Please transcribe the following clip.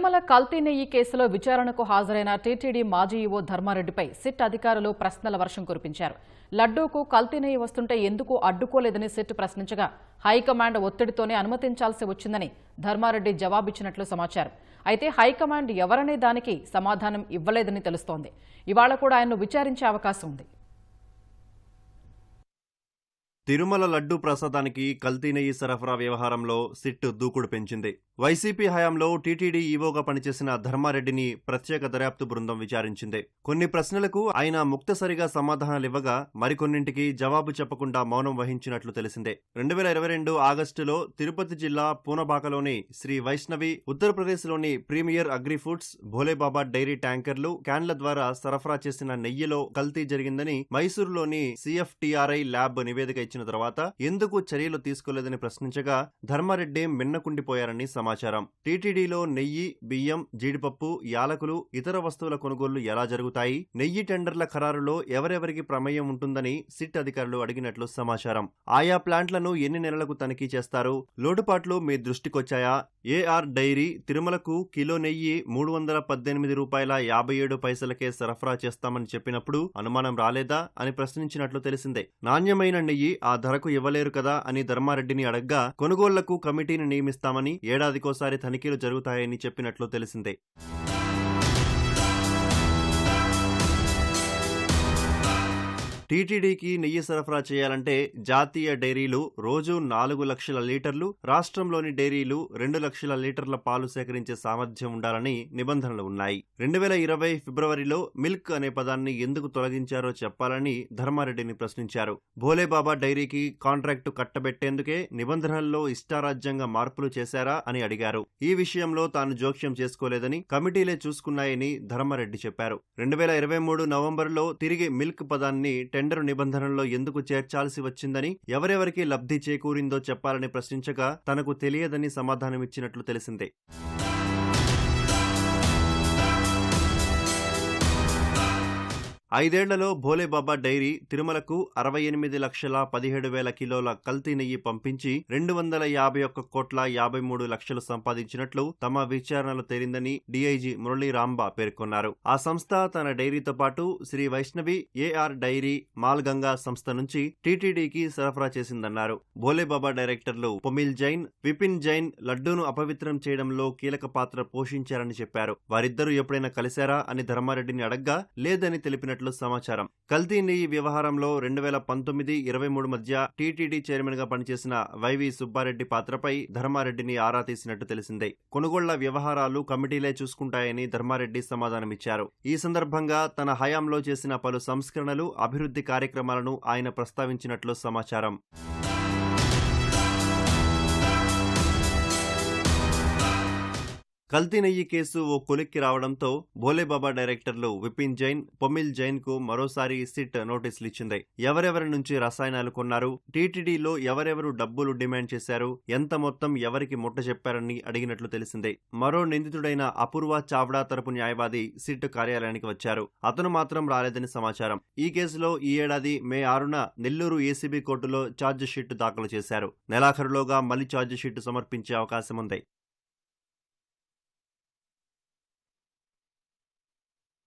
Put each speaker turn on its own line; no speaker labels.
తిరుమల కల్తీ నెయ్యి కేసులో విచారణకు హాజరైన టీటీడీ మాజీ ఈవో ధర్మారెడ్డిపై సిట్ అధికారులు ప్రశ్నల వర్షం కురిపించారు. లడ్డూకు కల్తీ నెయ్యి వస్తుంటే ఎందుకు అడ్డుకోలేదని సిట్ ప్రశ్నించగా హైకమాండ్ ఒత్తిడితోనే అనుమతించాల్సి వచ్చిందని ధర్మారెడ్డి జవాబిచ్చినట్లు సమాచారం. అయితే హైకమాండ్ ఎవరనే దానికి సమాధానం ఇవ్వలేదని తెలుస్తోంది. ఇవాళ కూడా ఆయన్ను విచారించే అవకాశం ఉంది.
తిరుమల లడ్డు ప్రసాదానికి కల్తీ నెయ్యి సరఫరా వ్యవహారంలో సిట్ దూకుడు పెంచింది. వైసీపీ హయాంలో టీటీడీ ఈవోగా పనిచేసిన ధర్మారెడ్డిని ప్రత్యేక దర్యాప్తు బృందం విచారించింది. కొన్ని ప్రశ్నలకు ఆయన ముక్తసరిగా సమాధానాలివ్వగా మరికొన్నింటికి జవాబు చెప్పకుండా మౌనం వహించినట్లు తెలిసిందే. రెండు వేల ఇరవై రెండు ఆగస్టులో తిరుపతి జిల్లా పూనబాకలోని శ్రీ వైష్ణవి ఉత్తరప్రదేశ్లోని ప్రీమియర్ అగ్రిఫుడ్స్ భోలేబాబా డైరీ ట్యాంకర్లు క్యాన్ల ద్వారా సరఫరా చేసిన నెయ్యిలో కల్తీ జరిగిందని మైసూరులోని సిఎఫ్టీఆర్ఐ ల్యాబ్ నివేదిక ఇచ్చిన తర్వాత ఎందుకు చర్యలు తీసుకోలేదని ప్రశ్నించగా ధర్మారెడ్డి మిన్నకుండిపోయారని సమాచారం. టీటీడీలో నెయ్యి బియ్యం జీడిపప్పు యాలకులు ఇతర వస్తువుల కొనుగోళ్ళు ఎలా జరుగుతాయి? నెయ్యి టెండర్ల ఖరారులో ఎవరెవరికి ప్రమేయం ఉంటుందని సిట్ అధికారులు అడిగినట్లు సమాచారం. ఆయా ప్లాంట్లను ఎన్ని నెలలకు తనిఖీ చేస్తారు? లోటుపాట్లు మీ దృష్టికొచ్చాయా? ఏఆర్ డైరీ తిరుమలకు కిలో నెయ్యి మూడు వందల పద్దెనిమిది రూపాయల యాభై ఏడు పైసలకే సరఫరా చేస్తామని చెప్పినప్పుడు అనుమానం రాలేదా అని ప్రశ్నించినట్లు తెలిసిందే. నాణ్యమైన నెయ్యి ఆ ధరకు ఇవ్వలేరు కదా అని ధర్మారెడ్డిని అడగ్గా కొనుగోళ్ళకు కమిటీని నియమిస్తామని ఏడాదికోసారి తనిఖీలు జరుగుతాయని చెప్పినట్లు తెలిసిందే. టీటీడీకి నెయ్యి సరఫరా చేయాలంటే జాతీయ డైరీలు రోజు నాలుగు లక్షల లీటర్లు రాష్ట్రంలోని డైరీలు రెండు లక్షల లీటర్ల పాలు సేకరించే సామర్థ్యం ఉండాలని నిబంధనలు ఉన్నాయి. రెండు వేల ఇరవై ఫిబ్రవరిలో మిల్క్ అనే పదాన్ని ఎందుకు తొలగించారో చెప్పాలని ధర్మారెడ్డిని ప్రశ్నించారు. భోలేబాబా డైరీకి కాంట్రాక్టు కట్టబెట్టేందుకే నిబంధనల్లో ఇష్టారాజ్యంగా మార్పులు చేశారా అని అడిగారు. ఈ విషయంలో తాను జోక్యం చేసుకోలేదని కమిటీలే చూసుకున్నాయని ధర్మారెడ్డి చెప్పారు. రెండు వేల ఇరవై మూడు నవంబర్లో తిరిగి మిల్క్ పదాన్ని టెండర్ నిబంధనల్లో ఎందుకు చేర్చాల్సి వచ్చిందని ఎవరెవరికి లబ్ధి చేకూరిందో చెప్పాలని ప్రశ్నించగా తనకు తెలియదని సమాధానమిచ్చినట్లు తెలిసిందే. ఐదేళ్ళలో భోలేబాబా డైరీ తిరుమలకు అరవై ఎనిమిది లక్షల పదిహేడు వేల కిలోల కల్తీ నెయ్యి పంపించి రెండు వందల యాభై ఒక్క కోట్ల యాభై మూడు లక్షలు సంపాదించినట్లు తమ విచారణలో తేలిందని డీఐజీ మురళీ రాంబా పేర్కొన్నారు. ఆ సంస్థ తన డైరీతో పాటు శ్రీ వైష్ణవి ఏఆర్ డైరీ మాల్గంగా సంస్థ నుంచి టీటీడీకి సరఫరా చేసిందన్నారు. భోలేబాబా డైరెక్టర్లు పొమిల్ జైన్ విపిన్ జైన్ లడ్డూను అపవిత్రం చేయడంలో కీలక పాత్ర పోషించారని చెప్పారు. వారిద్దరూ ఎప్పుడైనా కలిశారా అని ధర్మారెడ్డిని అడగ్గా లేదని తెలిపినట్లు సమాచారం. కల్తీ నెయ్యి వ్యవహారంలో రెండు వేల పంతొమ్మిది ఇరవై మూడు మధ్య టీటీడీ చైర్మన్గా పనిచేసిన వైవి సుబ్బారెడ్డి పాత్రపై ధర్మారెడ్డిని ఆరా తీసినట్టు తెలిసిందే. కొనుగోళ్ళ వ్యవహారాలు కమిటీలే చూసుకుంటాయని ధర్మారెడ్డి సమాధానమిచ్చారు. ఈ సందర్భంగా తన హయాంలో చేసిన పలు సంస్కరణలు అభివృద్ధి కార్యక్రమాలను ఆయన ప్రస్తావించినట్లు సమాచారం. కల్తీ నెయ్యి కేసు ఓ కొలిక్కి రావడంతో భోలేబాబా డైరెక్టర్లు విపిన్ జైన్ పొమిల్ జైన్కు మరోసారి సిట్ నోటీసులు ఇచ్చింది ఎవరెవరి నుంచి రసాయనాలు కొన్నారు? టీటీడీలో ఎవరెవరు డబ్బులు డిమాండ్ చేశారు? ఎంత మొత్తం ఎవరికి ముట్ట చెప్పారని అడిగినట్లు తెలిసింది. మరో నిందితుడైన అపూర్వ చావ్డా తరపు న్యాయవాది సిట్ కార్యాలయానికి వచ్చారు. అతను మాత్రం రాలేదని సమాచారం. ఈ కేసులో ఈ ఏడాది మే ఆరున నెల్లూరు ఏసీబీ కోర్టులో ఛార్జ్ షీట్ దాఖలు చేశారు. నెలాఖరులోగా మళ్ళీ ఛార్జ్ షీట్ సమర్పించే అవకాశం ఉంది